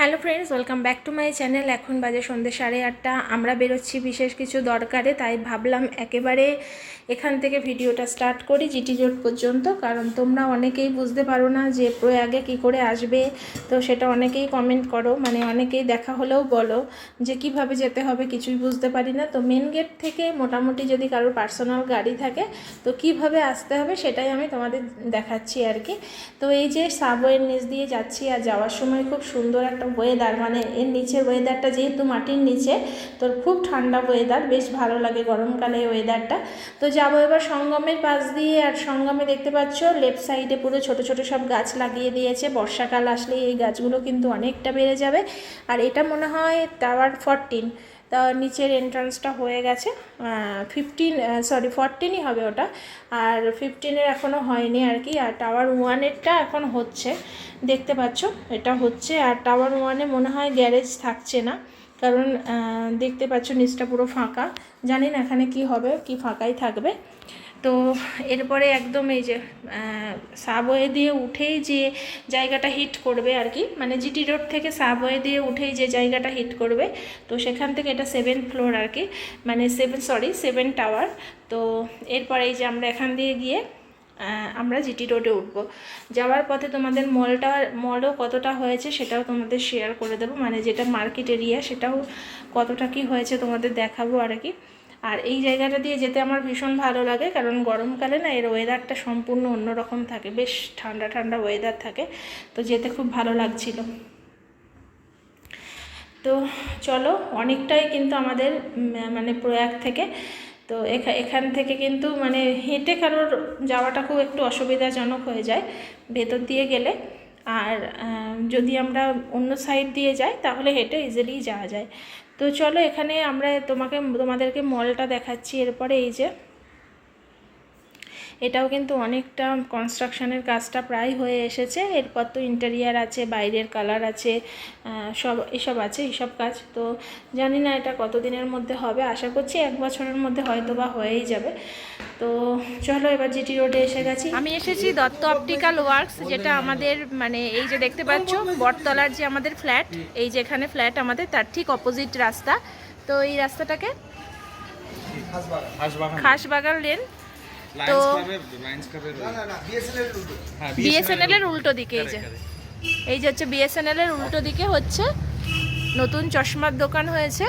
Hello friends, welcome back to my channel. এখন বাজে সন্ধ্যে সাড়ে আটটা। আমরা বেরোচ্ছি বিশেষ কিছু দরকারে, তাই ভাবলাম একেবারে এখান থেকে ভিডিওটা স্টার্ট করি জিটি জোট পর্যন্ত। কারণ তোমরা অনেকেই বুঝতে পারো না যে প্রয়াগে কি করে আসবে। তো সেটা অনেকেই কমেন্ট করো মানে অনেকেই দেখা হলেও বলো যে কীভাবে যেতে হবে কিছুই বুঝতে পারি না। তো মেন গেট থেকে মোটামুটি যদি কারোর পার্সোনাল গাড়ি থাকে, তো কীভাবে আসতে হবে সেটাই আমি তোমাদের দেখাচ্ছি আর কি। তো এই যে সাবওয়ের নিচ দিয়ে যাচ্ছি আর যাওয়ার সময় খুব সুন্দর একটা ওয়েদার মানে এর নিচের ওয়েদারটা যেহেতু মাটির নিচে তোর খুব ঠান্ডা ওয়েদার বেশ ভালো লাগে গরমকালে ওয়েদারটা তো যাব এবার সঙ্গমের পাশ দিয়ে, আর সঙ্গমে দেখতে পাচ্ছ লেফট সাইডে পুরো ছোট ছোট সব গাছ লাগিয়ে দিয়েছে। বর্ষাকাল আসলে এই গাছগুলো কিন্তু অনেকটা বেড়ে যাবে। আর এটা মনে হয় টাওয়ার ফরটিন তা নিচের এন্ট্রান্সটা হয়ে গেছে ফিফটিন সরি ফরটিনই হবে ওটা। আর ফিফটিনের এখনও হয়নি আর কি, আর টাওয়ার ওয়ানেরটা এখন হচ্ছে। দেখতে পাচ্ছ, এটা হচ্ছে, আর টাওয়ার ওয়ানে মনে হয় গ্যারেজ থাকছে না। কারণ দেখতে পাচ্ছ নিচটা পুরো ফাঁকা। জানি না এখানে কি হবে, কি ফাঁকাই থাকবে। তো এরপরে একদম এই যে সাবওয়ে দিয়ে উঠেই যে জায়গাটা হিট করবে আর কি মানে জিটি রোড থেকে সাবওয়ে দিয়ে উঠেই যে জায়গাটা হিট করবে, তো সেখান থেকে এটা সেভেন ফ্লোর আর কি মানে সেভেন সরি সেভেন টাওয়ার তো এরপরে এই যে আমরা এখান দিয়ে গিয়ে আমরা জিটি রোডে উঠব। যাওয়ার পথে তোমাদের মলটা মলও কতটা হয়েছে সেটাও তোমাদের শেয়ার করে দেবো মানে যেটা মার্কেট এরিয়া সেটাও কতটা কি হয়েছে তোমাদের দেখাবো আর কি। আর এই জায়গাটা দিয়ে যেতে আমার ভীষণ ভালো লাগে, কারণ গরমকালে না এর ওয়েদারটা সম্পূর্ণ অন্যরকম থাকে, বেশ ঠান্ডা ঠান্ডা ওয়েদার থাকে, তো যেতে খুব ভালো লাগছিল। তো চলো, অনেকটাই কিন্তু আমাদের মানে প্রয়াগ থেকে, তো এখা- এখান থেকে কিন্তু মানে হেঁটে কারোর যাওয়াটা খুব একটু অসুবিধাজনক হয়ে যায়, ভেতর দিয়ে গেলে। আর যদি আমরা অন্য সাইড দিয়ে যাই, তাহলে হেঁটে ইজিলি যাওয়া যায়। তো চলো এখানে আমরা তোমাকে, তোমাদেরকে মলটা দেখাচ্ছি। এরপরে এই যে এটাও কিন্তু অনেকটা কনস্ট্রাকশানের কাজটা প্রায় হয়ে এসেছে। এরপর তো ইন্টেরিয়ার আছে বাইরের কালার আছে সব এসব আছে এসব কাজ। তো জানি না এটা কতদিনের মধ্যে হবে। আশা করছি এক বছরের মধ্যে হয়তো বা হয়েই যাবে। তো চলো এবার জিটি রোডে এসে গেছি। আমি এসেছি দত্ত অপটিক্যাল ওয়ার্কস যেটা আমাদের মানে এই যে দেখতে পাচ্ছ বটতলার যে আমাদের ফ্ল্যাট এই যে এখানে ফ্ল্যাট আমাদের তার ঠিক অপোজিট রাস্তা। তো এই রাস্তাটাকে খাসবাগান লেন তো- ক্লাবের হ্যাঁ বিএসএনএল এর উল্টো দিকে এই যে। এই যে হচ্ছে বিএসএনএল এর উল্টো দিকে হচ্ছে নতুন চশমার দোকান হয়েছে।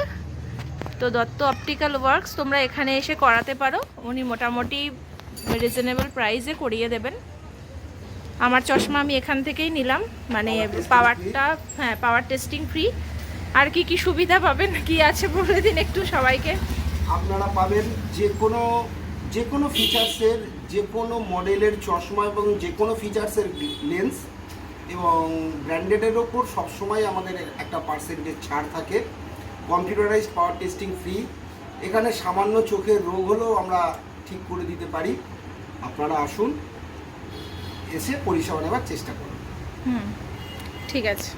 তো দত্ত অপটিক্যাল ওয়ার্কস তোমরা এখানে এসে করাতে পারো। উনি মোটামুটি রিজনেবল প্রাইসে করিয়ে দেবেন। আমার চশমা আমি এখান থেকেই নিলাম। মানে পাওয়ারটা হ্যাঁ পাওয়ার টেস্টিং ফ্রি আর কি কি সুবিধা পাবেন কি আছে বলে দিন একটু সবাইকে। আপনারা পাবেন যে কোনো যে কোনো ফিচার্সের যে কোনো মডেলের চশমা এবং যে কোনো ফিচার্সের লেন্স এবং ব্র্যান্ডেডের ওপর সবসময় আমাদের একটা পার্সেন্টেজ ছাড় থাকে। কম্পিউটারাইজ পাওয়ার টেস্টিং ফ্রি এখানে সামান্য চোখের রোগ হলেও আমরা ঠিক করে দিতে পারি। আপনারা আসুন, এসে পরিষেবা নেওয়ার চেষ্টা করুন। হুম, ঠিক আছে।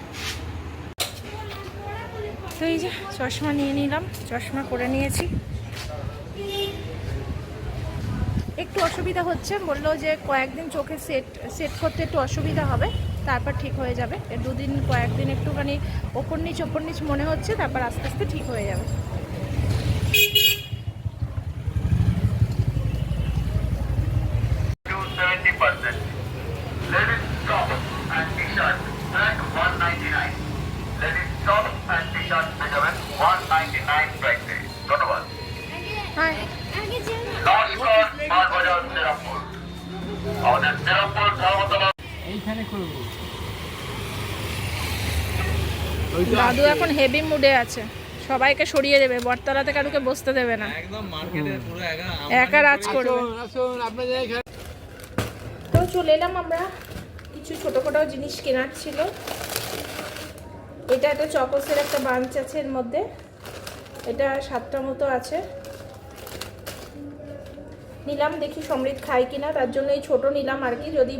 তো এই যে চশমা নিয়ে নিলাম, চশমা করে নিয়েছি। একটু অসুবিধা হচ্ছে, বলল যে কয়েকদিন চোখে সেট সেট করতে একটু অসুবিধা হবে, তারপর ঠিক হয়ে যাবে। দুদিন, কয়েকদিন একটুখানি ওপর নিচ ওপর নিচ মনে হচ্ছে, তারপর আস্তে আস্তে ঠিক হয়ে যাবে। দাদু এখন হেভি মুডে আছে। সবাইকে সরিয়ে দেবে বটতলাতে কারুকে বসতে দেবে না। একা রাজ করবে। তো চলে এলাম আমরা। কিছু ছোটোখাটো জিনিস কেনার ছিল। এটা একটা চকসের একটা বাঞ্চ আছে এর মধ্যে। এটা সাতটা মতো আছে। নিলাম, দেখি সমৃদ্ধ খাই কিনা। তার জন্য এই ছোটো নিলাম আর কি, যদি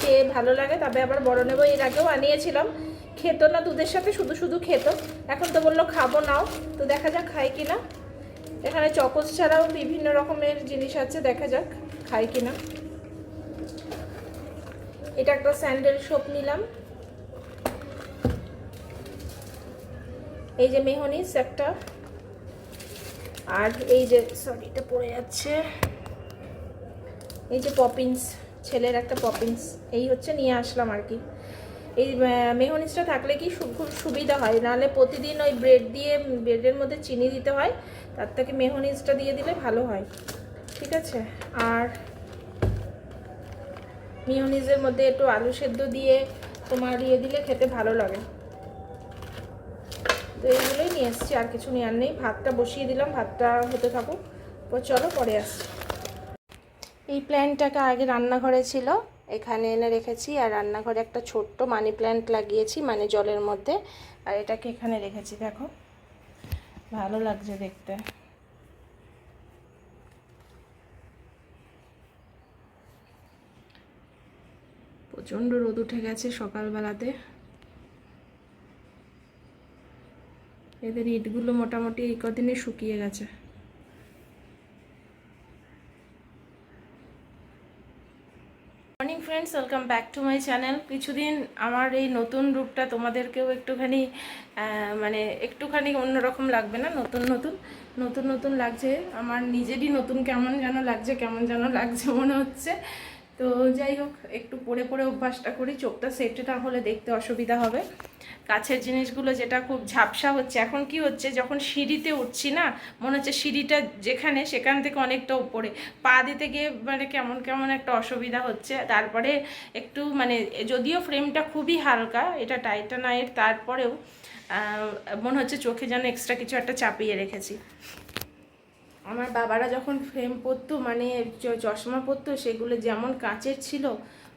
খেয়ে ভালো লাগে তবে আবার বড় নেব। এর আগেও আনিয়েছিলাম। খেতো না দুধের সাথে, শুধু শুধু খেত। এখন তো বলল খাব নাও। তো দেখা যাক খাই কিনা। এখানে চকোস ছাড়াও বিভিন্ন রকমের জিনিস আছে, দেখা যাক খাই কিনা। এটা একটা স্যান্ডেল সোপ নিলাম। এই যে মেহনিস একটা। আর এই যে, সরি, এটা পড়ে যাচ্ছে। এই যে পপিন্স ছেলের একটা পপিন্স এই হচ্ছে নিয়ে আসলাম আর কি। এই মেহনিসটা থাকলে কি খুব সুবিধা হয়, নাহলে প্রতিদিন ওই ব্রেড দিয়ে ব্রেডের মধ্যে চিনি দিতে হয়, তার থেকে মেহনিসটা দিয়ে দিলে ভালো হয়। ঠিক আছে? আর মিওনিজের মধ্যে একটু আলু সেদ্ধ দিয়ে তোমার ইয়ে দিলে খেতে ভালো লাগে। তো এইগুলোই নিয়ে এসেছি, আর কিছু নেওয়ার নেই। ভাতটা বসিয়ে দিলাম, ভাতটা হতে থাকুক। চলো, পরে আসছি। এই প্ল্যান্টটাকে আগে রান্নাঘরে ছিল। এখানে এনে রেখেছি। আর রান্নাঘরে একটা ছোট্ট মানি প্ল্যান্ট লাগিয়েছি মানে জলের মধ্যে। আর এটাকে এখানে রেখেছি, দেখো। ভালো লাগছে দেখতে। প্রচণ্ড রোদ উঠে গেছে সকালবেলাতে। এদের ইটগুলো মোটামুটি এই কদিনে শুকিয়ে গেছে। Morning friends welcome back to my channel কিছুদিন আমার এই নতুন রূপটা তোমাদেরকেও একটুখানি মানে একটুখানি অন্যরকম লাগবে না? নতুন নতুন নতুন নতুন লাগছে। আমার নিজেরই নতুন কেমন যেন লাগছে, কেমন যেন লাগছে মনে হচ্ছে। তো যাই হোক, একটু পরে পরে অভ্যাসটা করি, চোখটা সেটে না হলে দেখতে অসুবিধা হবে। কাছের জিনিসগুলো যেটা খুব ঝাপসা হচ্ছে, এখন কি হচ্ছে, যখন সিঁড়িতে উঠছি না, মনে হচ্ছে সিঁড়িটা যেখানে, সেখান থেকে অনেকটা উপরে। পা দিতে গিয়ে মানে কেমন কেমন একটা অসুবিধা হচ্ছে। তারপরে একটু মানে যদিও ফ্রেমটা খুবই হালকা, এটা টাইটানাইট, তারপরেও মনে হচ্ছে চোখে যেন এক্সট্রা কিছু একটা চাপিয়ে রেখেছি। আমার বাবারা যখন ফ্রেম পরতো মানে চশমা পরতো, সেগুলো যেমন কাঁচের ছিল,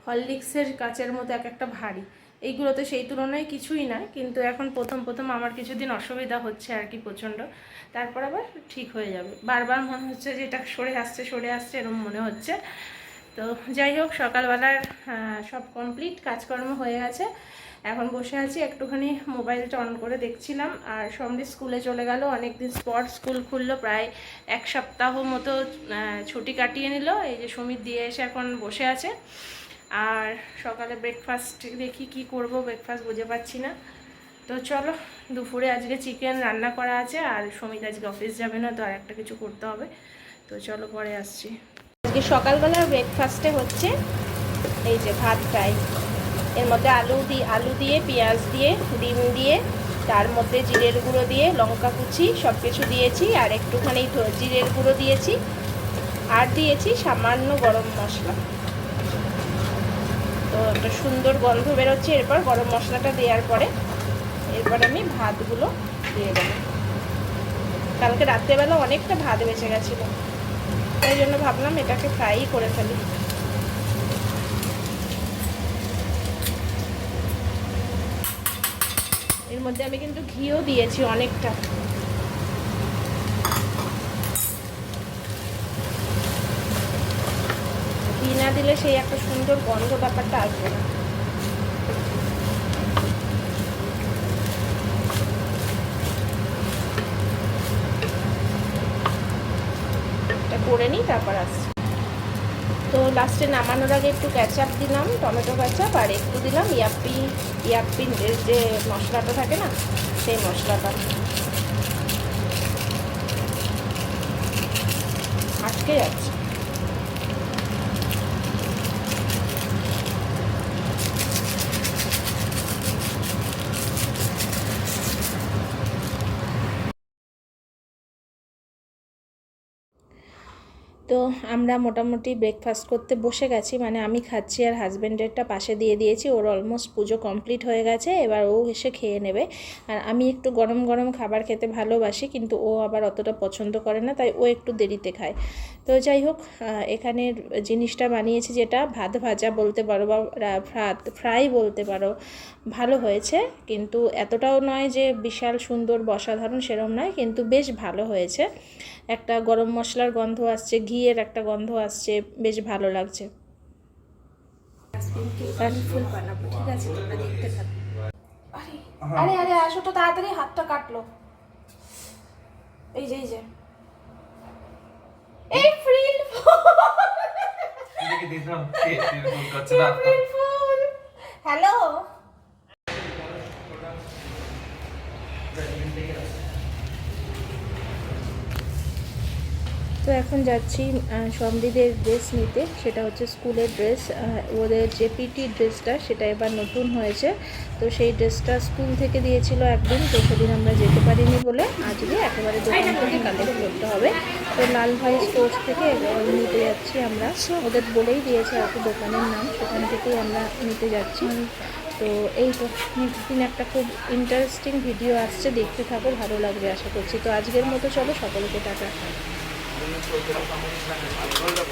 হরলিক্সের কাঁচের মতো এক একটা ভারী। এইগুলো তো সেই তুলনায় কিছুই না, কিন্তু এখন প্রথম প্রথম আমার কিছুদিন অসুবিধা হচ্ছে আর কি প্রচণ্ড। তারপর আবার ঠিক হয়ে যাবে। বারবার মনে হচ্ছে যে এটা সরে আসছে সরে আসছে এরকম মনে হচ্ছে। তো যাই হোক, সকালবেলার সব কমপ্লিট কাজকর্ম হয়ে গেছে। এখন বসে আছি, একটুখানি মোবাইলটা অন করে দেখছিলাম, আর সন্ধে স্কুলে চলে গেল। অনেক দিন পর স্কুল খুললো, প্রায় এক সপ্তাহ মতো ছুটি কাটিয়ে নিল। এই যে সুমিত দিয়ে এসে এখন বসে আছে। আর সকালে ব্রেকফাস্ট দেখি কি করব ব্রেকফাস্ট বুঝে পাচ্ছি না। তো চলো, দুপুরে আজকে চিকেন রান্না করা আছে, আর সুমিত আজকে অফিস যাবে না, তো আর একটা কিছু করতে হবে। তো চলো পরে আসছি। আজকে সকালবেলার ব্রেকফাস্টে হচ্ছে, এই যে ভাত ফ্রাই এর মধ্যে আলু দিয়ে আলু দিয়ে, পেঁয়াজ দিয়ে, ডিম দিয়ে, তার মধ্যে জিরের গুঁড়ো দিয়ে, লঙ্কা কুচি সব কিছু দিয়েছি আর একটুখানি জিরের গুঁড়ো দিয়েছি আর দিয়েছি সামান্য গরম মশলা। তো একটা সুন্দর গন্ধ বেরোচ্ছে এরপর গরম মশলাটা দেওয়ার পরে এরপর আমি ভাতগুলো দিয়ে দেবো। কালকে রাত্রেবেলা অনেকটা ভাত বেঁচে গেছিল। তাই জন্য ভাবলাম এটাকে ফ্রাই করে ফেলি। মধ্যে আমি কিন্তু ঘিও দিয়েছি অনেকটা। ঘি না দিলে সেই একটা সুন্দর গন্ধ ব্যাপারটা আসবে না। করে নিই, তারপর আসছি। তো লাস্টে নামানোর আগে একটু ক্যাচাপ দিলাম, টমেটো ক্যাচাপ আর একটু দিলাম ইয়াপ্পি ইয়াপ্পি যে মশলাটা থাকে না, সেই মশলাটা। আটকে যাচ্ছে। তো আমরা মোটামুটি ব্রেকফাস্ট করতে বসে গেছি মানে আমি খাচ্ছি আর হাজব্যান্ডেরটা পাশে দিয়ে দিয়েছি, ওর অলমোস্ট পুজো কমপ্লিট হয়ে গেছে, এবার ও এসে খেয়ে নেবে। আর আমি একটু গরম গরম খাবার খেতে ভালোবাসি, কিন্তু ও আবার অতটা পছন্দ করে না, তাই ও একটু দেরিতে খায়। তো যাই হোক এখানের জিনিসটা বানিয়েছি যেটা, ভাত ভাজা বলতে পারো বা ভাত ফ্রাই বলতে পারো, ভালো হয়েছে, কিন্তু এতটাও নয় যে বিশাল সুন্দর, অসাধারণ সেরম নয়, কিন্তু বেশ ভালো হয়েছে। একটা গরম মশলার গন্ধ আসছে ঘিয়ের একটা গন্ধ আসছে, বেশ ভালো লাগছে। আরে আরে, আসো তো তাড়াতাড়ি, হাতটা কাটলো। এই যে এই যে। April fool. হ্যালো। তো এখন যাচ্ছি আহ, সমৃদ্ধের ড্রেস নিতে। সেটা হচ্ছে স্কুলের ড্রেস ওদের যে পিটি ড্রেসটা সেটা এবার নতুন হয়েছে। তো সেই ড্রেসটা স্কুল থেকে দিয়েছিল একদিন তো সেদিন আমরা যেতে পারিনি বলে আজকে একেবারে দোকান থেকে কালেক্ট করতে হবে। তো লাল ভাই স্টোর্স থেকে নিতে যাচ্ছি আমরা। ওদের বলেই দিয়েছে আর দোকানের নাম সেখান থেকেই আমরা নিতে যাচ্ছি। তো এই তো দিন একটা খুব ইন্টারেস্টিং ভিডিও আসছে দেখতে থাকো ভালো লাগবে আশা করছি। তো আজকের মতো চলো সকলকে টাটা। চলতে পারে আমাদের এখানে আমি ধরে যাব